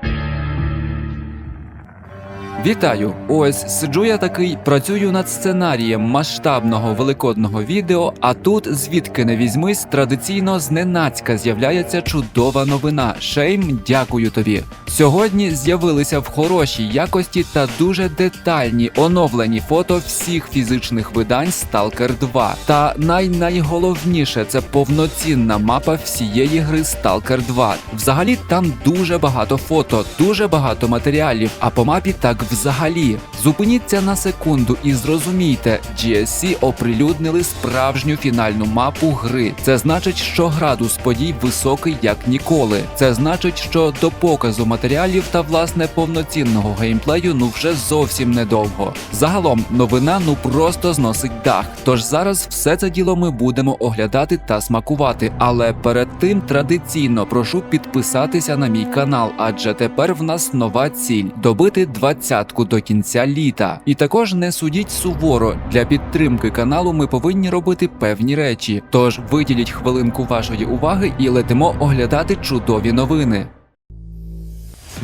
Thank you. Вітаю! Ось сиджу я такий, працюю над сценарієм масштабного великодного відео. А тут, звідки не візьмись, традиційно зненацька з'являється чудова новина. Шейм, дякую тобі. Сьогодні з'явилися в хорошій якості та дуже детальні оновлені фото всіх фізичних видань Stalker 2. Та най-найголовніше це повноцінна мапа всієї гри Stalker 2. Взагалі там дуже багато фото, дуже багато матеріалів, а по мапі так взагалі. Зупиніться на секунду і зрозумійте, GSC оприлюднили справжню фінальну мапу гри. Це значить, що градус подій високий як ніколи. Це значить, що до показу матеріалів та власне повноцінного геймплею ну вже зовсім недовго. Загалом новина ну просто зносить дах. Тож зараз все це діло ми будемо оглядати та смакувати. Але перед тим традиційно прошу підписатися на мій канал, адже тепер в нас нова ціль добити двадцятку до кінця літа. І також не судіть суворо. Для підтримки каналу ми повинні робити певні речі. Тож виділіть хвилинку вашої уваги і летимо оглядати чудові новини.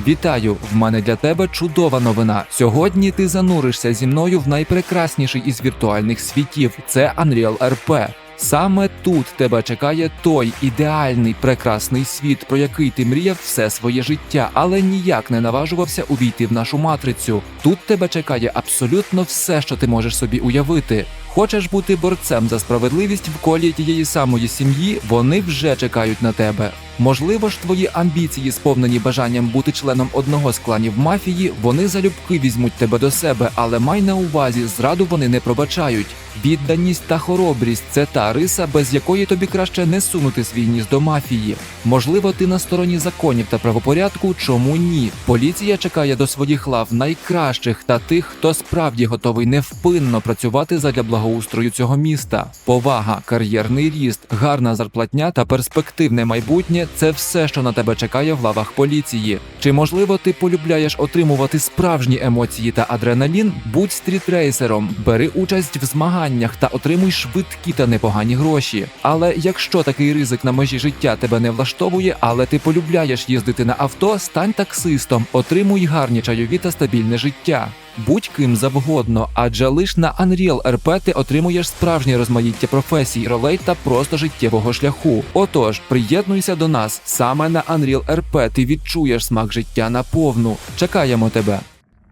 Вітаю! В мене для тебе чудова новина. Сьогодні ти зануришся зі мною в найпрекрасніший із віртуальних світів. Це Unreal RP. Саме тут тебе чекає той ідеальний прекрасний світ, про який ти мріяв все своє життя, але ніяк не наважувався увійти в нашу матрицю. Тут тебе чекає абсолютно все, що ти можеш собі уявити. Хочеш бути борцем за справедливість в колі тієї самої сім'ї, вони вже чекають на тебе. Можливо ж, твої амбіції, сповнені бажанням бути членом одного з кланів мафії, вони залюбки візьмуть тебе до себе, але май на увазі, зраду вони не пробачають. Відданість та хоробрість це та риса, без якої тобі краще не сунути свій ніс до мафії. Можливо, ти на стороні законів та правопорядку, чому ні? Поліція чекає до своїх лав найкращих та тих, хто справді готовий невпинно працювати задля благоустрою цього міста. Повага, кар'єрний ріст, гарна зарплатня та перспективне майбутнє це все, що на тебе чекає в лавах поліції. Чи можливо ти полюбляєш отримувати справжні емоції та адреналін? Будь стрітрейсером, бери участь в змаганнях та отримуй швидкі та непогані гроші. Але якщо такий ризик на межі життя тебе не влаштовує, але ти полюбляєш їздити на авто, стань таксистом, отримуй гарні чайові та стабільне життя. Будь ким завгодно, адже лиш на Unreal RP ти отримуєш справжнє розмаїття професій, ролей та просто життєвого шляху. Отож, приєднуйся до нас саме на Unreal RP ти відчуєш смак життя наповну. Чекаємо тебе.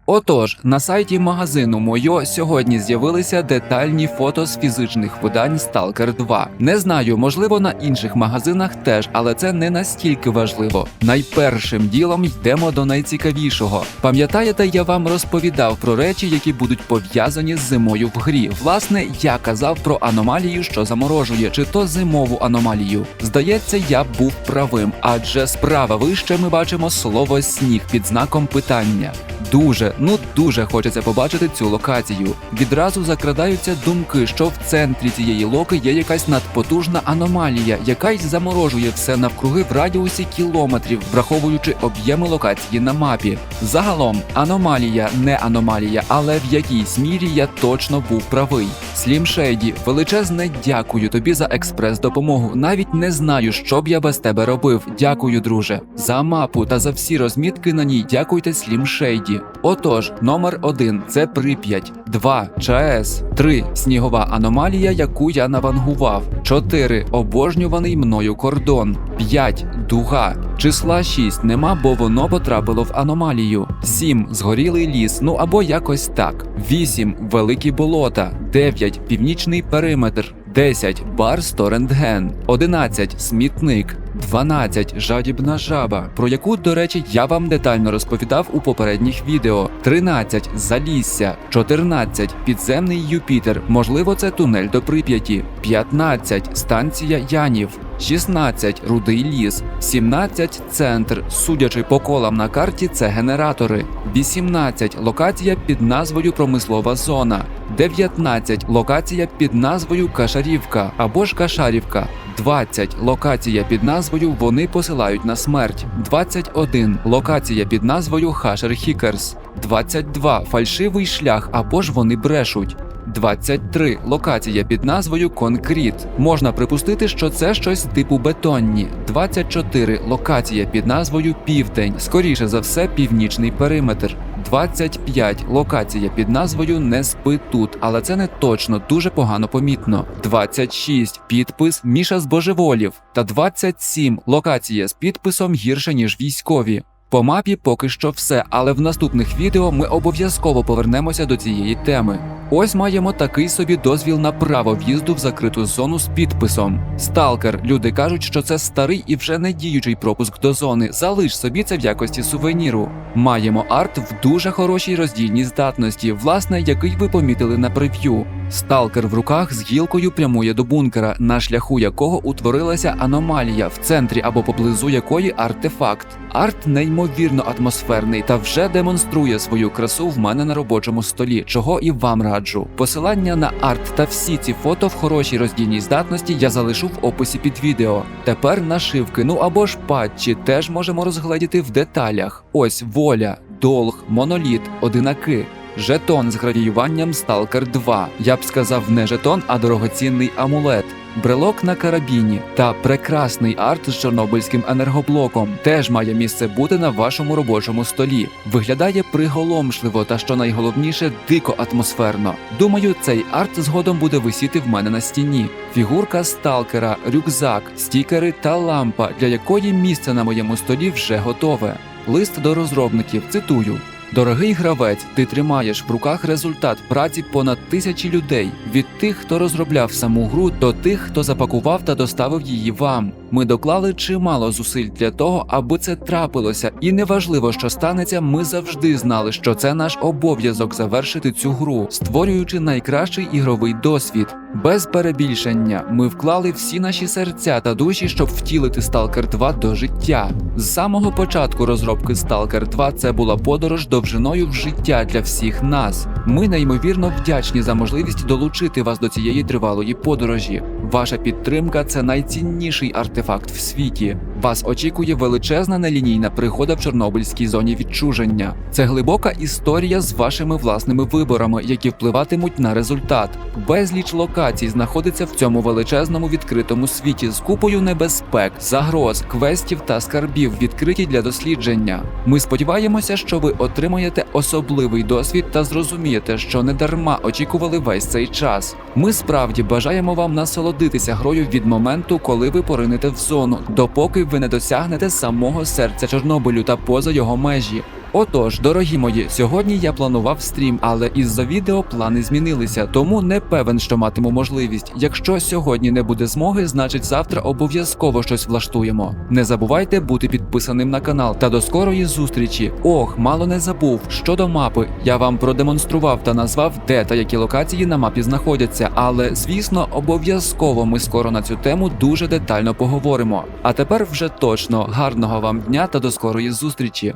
Отож, на сайті магазину Мойо сьогодні з'явилися детальні фото з фізичних видань Stalker 2. Не знаю, можливо, на інших магазинах теж, але це не настільки важливо. Найпершим ділом йдемо до найцікавішого. Пам'ятаєте, я вам розповідав про речі, які будуть пов'язані з зимою в грі. Власне, я казав про аномалію, що заморожує, чи то зимову аномалію. Здається, я був правим, адже справа вище ми бачимо слово сніг під знаком питання. Дуже, ну дуже хочеться побачити цю локацію. Відразу закрадаються думки, що в центрі цієї локи є якась надпотужна аномалія, яка й заморожує все навкруги в радіусі кілометрів, враховуючи об'єми локації на мапі. Загалом, аномалія не аномалія, але в якійсь мірі я точно був правий. Слім Шейді, величезне дякую тобі за експрес-допомогу. Навіть не знаю, що б я без тебе робив. Дякую, друже. За мапу та за всі розмітки на ній дякуйте Слім Отож, номер 1 це Прип'ять, 2 ЧАЕС, 3 снігова аномалія, яку я навангував, 4 обожнюваний мною кордон, 5 дуга. Числа 6 нема, бо воно потрапило в аномалію. 7 згорілий ліс, ну або якось так. 8 великі болота, 9 північний периметр. 10 бар Сторентген, 11 смітник, 12 жадібна жаба, про яку, до речі, я вам детально розповідав у попередніх відео. 13 залісся, 14 підземний Юпітер, можливо, це тунель до Прип'яті, 15 станція Янів. 16 рудий ліс, 17 центр. Судячи по колам на карті, це генератори. 18 локація під назвою Промислова зона. 19 локація під назвою Кашарівка або ж Кашарівка. 20 локація під назвою Вони посилають на смерть. 21 локація під назвою Хашер Хікерс. 22 фальшивий шлях або ж вони брешуть. 23 локація під назвою Конкріт. Можна припустити, що це щось типу бетонні. 24 локація під назвою Південь. Скоріше за все, північний периметр. 25 локація під назвою Не спи тут, але це не точно дуже погано помітно. 26 підпис Міша з божеволів та 27 локація з підписом гірше ніж військові. По мапі поки що все, але в наступних відео ми обов'язково повернемося до цієї теми. Ось маємо такий собі дозвіл на право в'їзду в закриту зону з підписом. Сталкер. Люди кажуть, що це старий і вже не діючий пропуск до зони. Залиш собі це в якості сувеніру. Маємо арт в дуже хорошій роздільній здатності, власне, який ви помітили на прев'ю. Сталкер в руках з гілкою прямує до бункера, на шляху якого утворилася аномалія, в центрі або поблизу якої артефакт. Арт неймовірно атмосферний та вже демонструє свою красу в мене на робочому столі, чого і вам раджу. Посилання на арт та всі ці фото в хорошій роздільній здатності я залишу в описі під відео. Тепер нашивки, ну або ж патчі теж можемо розгледіти в деталях. Ось воля, долг, моноліт, одинаки. Жетон з гравіюванням Stalker 2. Я б сказав не жетон, а дорогоцінний амулет. Брелок на карабіні та прекрасний арт з чорнобильським енергоблоком теж має місце бути на вашому робочому столі. Виглядає приголомшливо та що найголовніше дико атмосферно. Думаю, цей арт згодом буде висіти в мене на стіні. Фігурка сталкера, рюкзак, стікери та лампа, для якої місце на моєму столі вже готове. Лист до розробників цитую. Дорогий гравець, ти тримаєш в руках результат праці понад тисячі людей від тих, хто розробляв саму гру, до тих, хто запакував та доставив її вам. Ми доклали чимало зусиль для того, аби це трапилося, і неважливо, що станеться, ми завжди знали, що це наш обов'язок завершити цю гру, створюючи найкращий ігровий досвід. Без перебільшення ми вклали всі наші серця та душі, щоб втілити Stalker 2 до життя. З самого початку розробки Stalker 2 це була подорож довжиною в життя для всіх нас. Ми неймовірно вдячні за можливість долучити вас до цієї тривалої подорожі. Ваша підтримка це найцінніший артефакт в світі. Вас очікує величезна нелінійна пригода в Чорнобильській зоні відчуження. Це глибока історія з вашими власними виборами, які впливатимуть на результат. Безліч локацій знаходиться в цьому величезному відкритому світі з купою небезпек, загроз, квестів та скарбів, відкриті для дослідження. Ми сподіваємося, що ви отримаєте особливий досвід та зрозумієте, що не дарма очікували весь цей час. Ми справді бажаємо вам насолодитися грою від моменту, коли ви поринете в зону, допоки ви не досягнете самого серця Чорнобилю та поза його межі. Отож, дорогі мої, сьогодні я планував стрім, але із-за відео плани змінилися, тому не певен, що матиму можливість. Якщо сьогодні не буде змоги, значить завтра обов'язково щось влаштуємо. Не забувайте бути підписаним на канал та до скорої зустрічі. Ох, мало не забув. Щодо мапи, я вам продемонстрував та назвав, де та які локації на мапі знаходяться, але звісно, обов'язково ми скоро на цю тему дуже детально поговоримо. А тепер вже точно гарного вам дня та до скорої зустрічі.